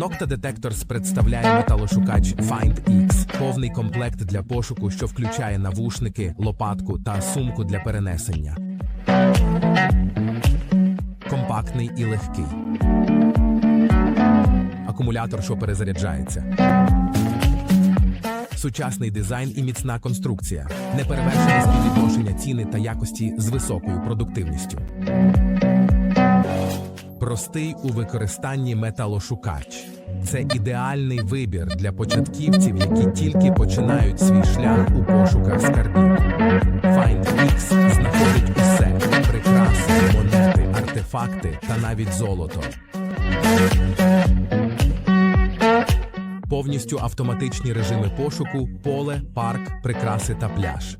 Nocta Detectors представляє металошукач Find X, повний комплект для пошуку, що включає навушники, лопатку та сумку для перенесення. Компактний і легкий. Акумулятор, що перезаряджається. Сучасний дизайн і міцна конструкція. Неперевершене співвідношення ціни та якості з високою продуктивністю. Простий у використанні металошукач. Це ідеальний вибір для початківців, які тільки починають свій шлях у пошуках скарбів. Find X знаходить усе: прикраси, монети, артефакти та навіть золото. Повністю автоматичні режими пошуку, поле, парк, прикраси та пляж.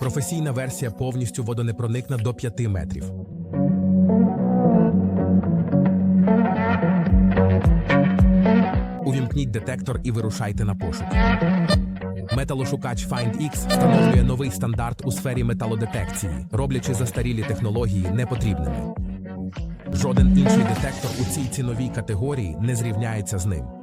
Професійна версія повністю водонепроникна до 5 метрів. Увімкніть детектор і вирушайте на пошук. Металошукач Find X встановлює новий стандарт у сфері металодетекції, роблячи застарілі технології непотрібними. Жоден інший детектор у цій ціновій категорії не зрівняється з ним.